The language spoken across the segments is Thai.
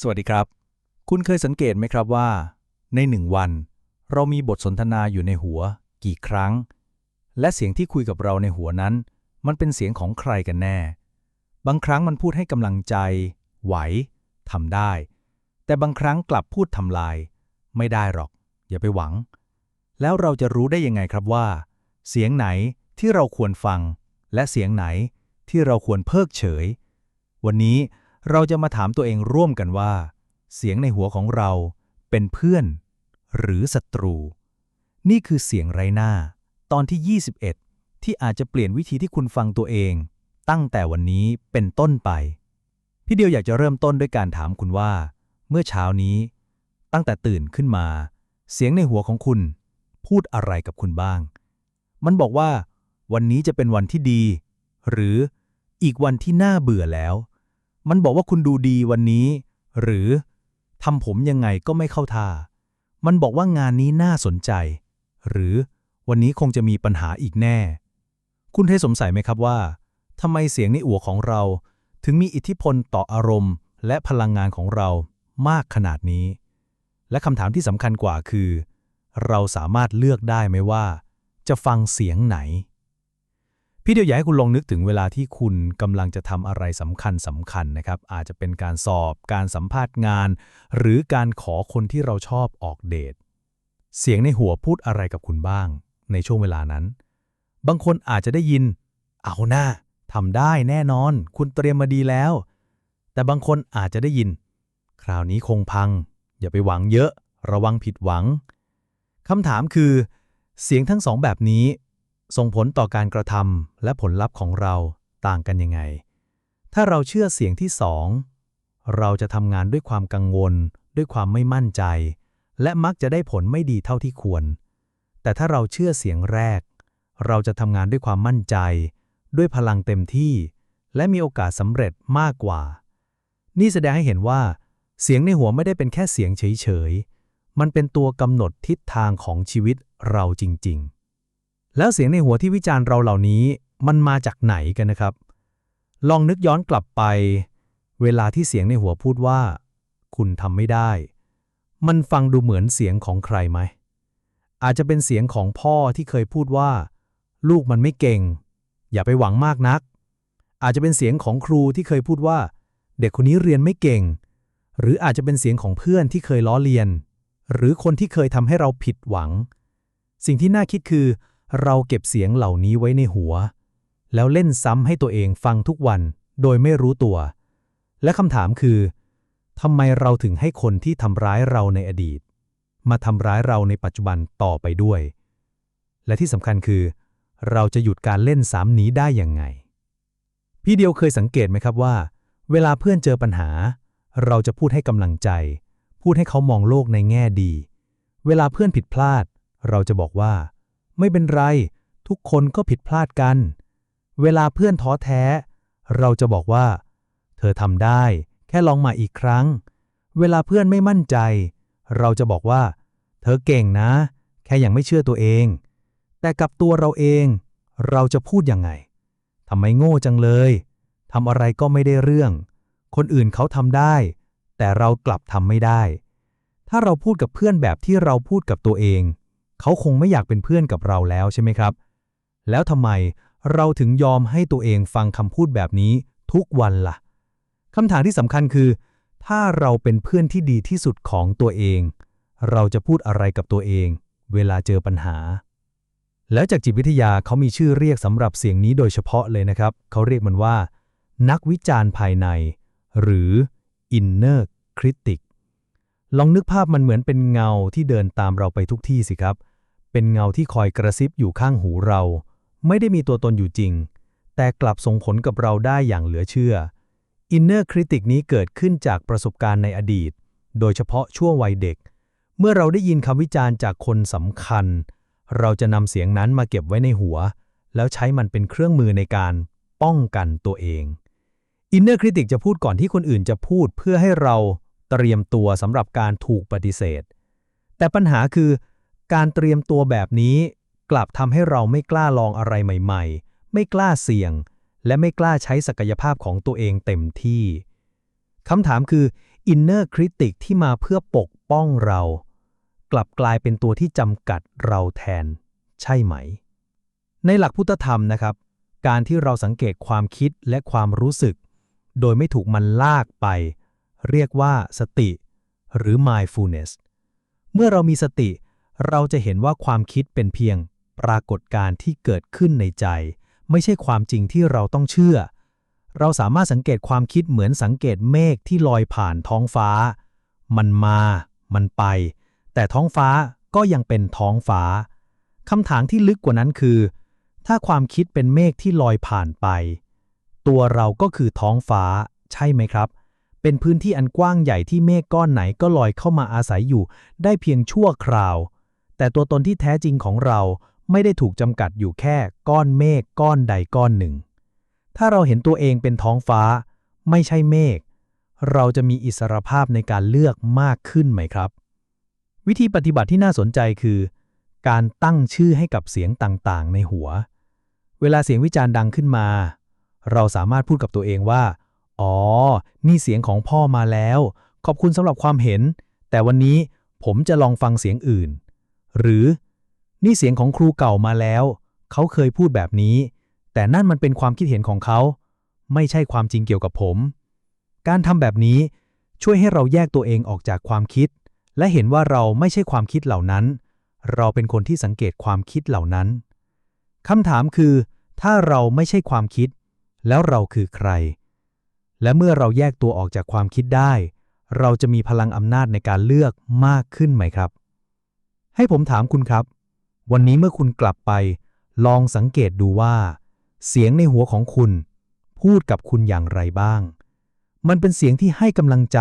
สวัสดีครับ คุณเคยสังเกตไหมครับว่า ในหนึ่งวัน เรามีบทสนทนาอยู่ในหัว กี่ครั้ง และเสียงที่คุยกับเราในหัวนั้น มันเป็นเสียงของใครกันแน่ บางครั้งมันพูดให้กำลังใจ ไหวทำได้ แต่บางครั้งกลับพูดทำลาย ไม่ได้หรอก อย่าไปหวัง แล้วเราจะรู้ได้ยังไงครับว่า เสียงไหนที่เราควรฟัง และเสียงไหนที่เราควรเพิกเฉย วันนี้ เราจะมาถามตัวเองร่วมกันว่า เสียงในหัวของเราเป็นเพื่อน หรือศัตรู นี่คือเสียงไรหน้า ตอนที่ 21 ที่อาจจะเปลี่ยนวิธีที่คุณฟังตัวเอง ตั้งแต่วันนี้เป็นต้นไป พี่เดียวอยากจะเริ่มต้นด้วยการถามคุณว่า เมื่อเช้านี้ ตั้งแต่ตื่นขึ้นมา เสียงในหัวของคุณ พูดอะไรกับคุณบ้าง มันบอกว่า วันนี้จะเป็นวันที่ดี หรืออีกวันที่น่าเบื่อแล้ว มันบอกว่าคุณดูดีวันนี้ หรือทำผมยังไงก็ไม่เข้าท่า มันบอกว่างานนี้น่าสนใจ หรือวันนี้คงจะมีปัญหาอีกแน่ คุณเคยสงสัยไหมครับว่าทำไมเสียงในอัวของเรา ถึงมีอิทธิพลต่ออารมณ์ และพลังงานของเรามากขนาดนี้ และคำถามที่สำคัญกว่าคือ เราสามารถเลือกได้ไหมว่า จะฟังเสียงไหน พี่เดียวอยากให้คุณลองนึกถึงเวลาที่คุณกำลังจะทำอะไรสำคัญสำคัญนะครับ อาจจะเป็นการสอบ การสัมภาษณ์งาน หรือการขอคนที่เราชอบออกเดท เสียงในหัวพูดอะไรกับคุณบ้าง ในช่วงเวลานั้น บางคนอาจจะได้ยิน เอาหน้าทำได้แน่นอน คุณเตรียมมาดีแล้ว แต่บางคนอาจจะได้ยิน คราวนี้คงพัง อย่าไปหวังเยอะ ระวังผิดหวังคำถามคือ เสียงทั้งสองแบบนี้ ส่งผลต่อการกระทำและผลลัพธ์ของเราต่างกันยังไง ถ้าเราเชื่อเสียงที่สองเราจะทำงานด้วยความกังวล ด้วยความไม่มั่นใจ และมักจะได้ผลไม่ดีเท่าที่ควร แต่ถ้าเราเชื่อเสียงแรก เราจะทำงานด้วยความมั่นใจ ด้วยพลังเต็มที่ และมีโอกาสสำเร็จมากกว่า นี่แสดงให้เห็นว่า เสียงในหัวไม่ได้เป็นแค่เสียงเฉยๆ มันเป็นตัวกำหนดทิศทางของชีวิตเราจริงๆ แล้วเสียงในหัวที่วิจารณ์เราเหล่านี้มันมาจากไหนกันนะครับ ลองนึกย้อนกลับไป เวลาที่เสียงในหัวพูดว่า คุณทำไม่ได้ มันฟังดูเหมือนเสียงของใครไหม อาจจะเป็นเสียงของพ่อที่เคยพูดว่า ลูกมันไม่เก่ง อย่าไปหวังมากนัก อาจจะเป็นเสียงของครูที่เคยพูดว่า เด็กคนนี้เรียนไม่เก่ง หรืออาจจะเป็นเสียงของเพื่อนที่เคยล้อเลียน หรือคนที่เคยทำให้เราผิดหวัง สิ่งที่น่าคิดคือ เราเก็บเสียงเหล่านี้ไว้ในหัว แล้วเล่นซ้ำให้ตัวเองฟังทุกวันโดยไม่รู้ตัว และคำถามคือทำไมเราถึงให้คนที่ทำร้ายเราในอดีต มาทำร้ายเราในปัจจุบันต่อไปด้วย และที่สำคัญคือ เราจะหยุดการเล่นซ้ำนี้ได้อยังไง พี่เดียวเคยสังเกตไหมครับว่า เวลาเพื่อนเจอปัญหา เราจะพูดให้กำลังใจ พูดให้เขามองโลกในแง่ดี เวลาเพื่อนผิดพลาด เราจะบอกว่า ไม่เป็นไร ทุกคนก็ผิดพลาดกัน เวลาเพื่อนท้อแท้ เราจะบอกว่า เธอทำได้ แค่ลองมาอีกครั้ง เวลาเพื่อนไม่มั่นใจ เราจะบอกว่า เธอเก่งนะ แค่ยังไม่เชื่อตัวเอง แต่กับตัวเราเอง เราจะพูดยังไงทำไมโง่จังเลยทำอะไรก็ไม่ได้เรื่อง คนอื่นเขาทำได้ แต่เรากลับทำไม่ได้ ถ้าเราพูดกับเพื่อนแบบที่เราพูดกับตัวเอง เขาคงไม่อยากเป็นเพื่อนกับเราแล้วใช่ไหมครับ แล้วทำไมเราถึงยอมให้ตัวเองฟังคำพูดแบบนี้ทุกวันล่ะคำถามที่สำคัญคือ ถ้าเราเป็นเพื่อนที่ดีที่สุดของตัวเอง เราจะพูดอะไรกับตัวเอง เวลาเจอปัญหา แล้วจากจิตวิทยาเขามีชื่อเรียกสำหรับเสียงนี้โดยเฉพาะเลยนะครับ เขาเรียกมันว่า นักวิจารณ์ภายใน หรือ inner critic ลองนึกภาพมันเหมือนเป็นเงาที่เดินตามเราไปทุกที่สิครับ เป็นเงาที่คอยกระซิบอยู่ข้างหูเรา ไม่ได้มีตัวตนอยู่จริง แต่กลับส่งผลกับเราได้อย่างเหลือเชื่อ Inner Critic นี้เกิดขึ้นจากประสบการณ์ในอดีต โดยเฉพาะช่วงวัยเด็ก เมื่อเราได้ยินคำวิจารณ์จากคนสำคัญ เราจะนำเสียงนั้นมาเก็บไว้ในหัว แล้วใช้มันเป็นเครื่องมือในการป้องกันตัวเอง Inner Critic จะพูดก่อนที่คนอื่นจะพูดเพื่อให้เราเตรียมตัวสำหรับการถูกปฏิเสธ แต่ปัญหาคือ การเตรียมตัวแบบนี้ กลับทำให้เราไม่กล้าลองอะไรใหม่ ๆ ไม่กล้าเสี่ยง และไม่กล้าใช้ศักยภาพของตัวเองเต็มที่คำถามคืออินเนอร์คริติกที่มาเพื่อปกป้องเรา กลับกลายเป็นตัวที่จำกัดเราแทน ใช่ไหม ในหลักพุทธธรรมนะครับ การที่เราสังเกตความคิดและความรู้สึก โดยไม่ถูกมันลากไป เรียกว่าสติ หรือ mindfulness เมื่อเรามีสติ เราจะเห็นว่าความคิดเป็นเพียงปรากฏการณ์ที่เกิดขึ้นในใจ ไม่ใช่ความจริงที่เราต้องเชื่อ เราสามารถสังเกตความคิดเหมือนสังเกตเมฆที่ลอยผ่านท้องฟ้า มันมา มันไป แต่ท้องฟ้าก็ยังเป็นท้องฟ้าคำถามที่ลึกกว่านั้นคือ ถ้าความคิดเป็นเมฆที่ลอยผ่านไป ตัวเราก็คือท้องฟ้า ใช่ไหมครับ เป็นพื้นที่อันกว้างใหญ่ที่เมฆก้อนไหนก็ลอยเข้ามาอาศัยอยู่ ได้เพียงชั่วคราว แต่ตัวตนที่แท้จริงของเราไม่ได้ถูกจำกัดอยู่แค่ก้อนเมฆก้อนใดก้อนหนึ่ง ถ้าเราเห็นตัวเองเป็นท้องฟ้า ไม่ใช่เมฆ เราจะมีอิสรภาพในการเลือกมากขึ้นไหมครับ วิธีปฏิบัติที่น่าสนใจคือ การตั้งชื่อให้กับเสียงต่างๆ ในหัว เวลาเสียงวิจารณ์ดังขึ้นมา เราสามารถพูดกับตัวเองว่า อ๋อ นี่เสียงของพ่อมาแล้ว ขอบคุณสำหรับความเห็น แต่วันนี้ผมจะลองฟังเสียงอื่น หรือ นี่เสียงของครูเก่ามาแล้ว เขาเคยพูดแบบนี้ แต่นั่นมันเป็นความคิดเห็นของเขา ไม่ใช่ความจริงเกี่ยวกับผม การทำแบบนี้ช่วยให้เราแยกตัวเองออกจากความคิด และเห็นว่าเราไม่ใช่ความคิดเหล่านั้น เราเป็นคนที่สังเกตความคิดเหล่านั้นคำถามคือ ถ้าเราไม่ใช่ความคิด แล้วเราคือใคร และเมื่อเราแยกตัวออกจากความคิดได้ เราจะมีพลังอำนาจในการเลือกมากขึ้นไหมครับ ให้ผมถามคุณครับ วันนี้เมื่อคุณกลับไป ลองสังเกตดูว่า เสียงในหัวของคุณ พูดกับคุณอย่างไรบ้าง มันเป็นเสียงที่ให้กำลังใจ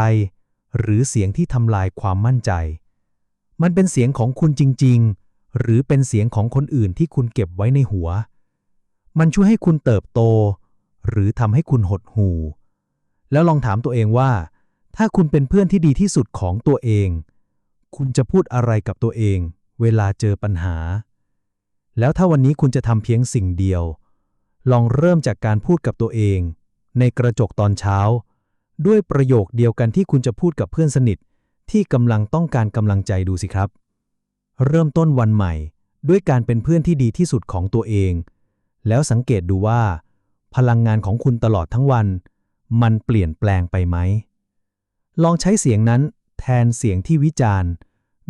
หรือเสียงที่ทำลายความมั่นใจ มันเป็นเสียงของคุณจริง ๆ หรือเป็นเสียงของคนอื่นที่คุณเก็บไว้ในหัว มันช่วยให้คุณเติบโต หรือทำให้คุณหดหู่แล้วลองถามตัวเองว่า ถ้าคุณเป็นเพื่อนที่ดีที่สุดของตัวเอง คุณจะพูดอะไรกับตัวเอง เวลาเจอปัญหา แล้วถ้าวันนี้คุณจะทำเพียงสิ่งเดียว ลองเริ่มจากการพูดกับตัวเอง ในกระจกตอนเช้า ด้วยประโยคเดียวกันที่คุณจะพูดกับเพื่อนสนิท ที่กำลังต้องการกำลังใจดูสิครับ เริ่มต้นวันใหม่ ด้วยการเป็นเพื่อนที่ดีที่สุดของตัวเอง แล้วสังเกตดูว่า พลังงานของคุณตลอดทั้งวัน มันเปลี่ยนแปลงไปไหมลองใช้เสียงนั้น แทนเสียงที่วิจารณ์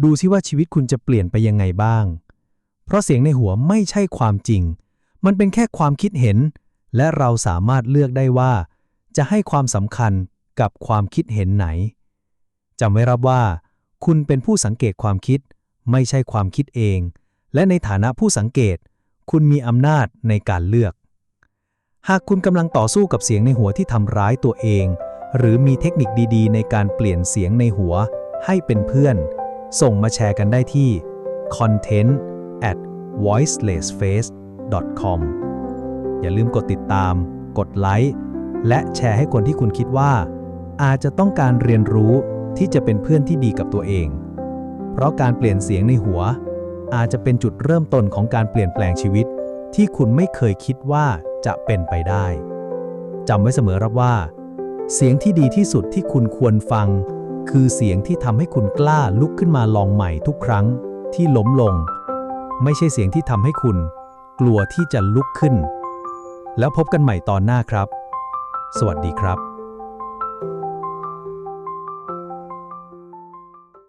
ดูซิว่าชีวิตคุณจะเปลี่ยนไปยังไงบ้าง เพราะเสียงในหัวไม่ใช่ความจริง มันเป็นแค่ความคิดเห็น และเราสามารถเลือกได้ว่า จะให้ความสำคัญกับความคิดเห็นไหนจำไว้รับว่า คุณเป็นผู้สังเกตความคิด ไม่ใช่ความคิดเอง และในฐานะผู้สังเกต คุณมีอำนาจในการเลือก หากคุณกำลังต่อสู้กับเสียงในหัวที่ทำร้ายตัวเอง หรือมีเทคนิคดีๆ ในการเปลี่ยนเสียงในหัวให้เป็นเพื่อน ส่งมาแชร์กันได้ที่ content at voicelessface com อย่าลืมกดติดตาม กดไลค์ และแชร์ให้คนที่คุณคิดว่า อาจจะต้องการเรียนรู้ที่จะเป็นเพื่อนที่ดีกับตัวเอง เพราะการเปลี่ยนเสียงในหัว อาจจะเป็นจุดเริ่มต้นของการเปลี่ยนแปลงชีวิต ที่คุณไม่เคยคิดว่าจะเป็นไปได้จำไว้เสมอรับว่า เสียงที่ดีที่สุดที่คุณควรฟัง คือเสียงที่ทำให้คุณกล้าลุกขึ้นมาลองใหม่ทุกครั้งที่ล้มลง ไม่ใช่เสียงที่ทำให้คุณ กลัวที่จะลุกขึ้น แล้วพบกันใหม่ตอนหน้าครับ สวัสดีครับ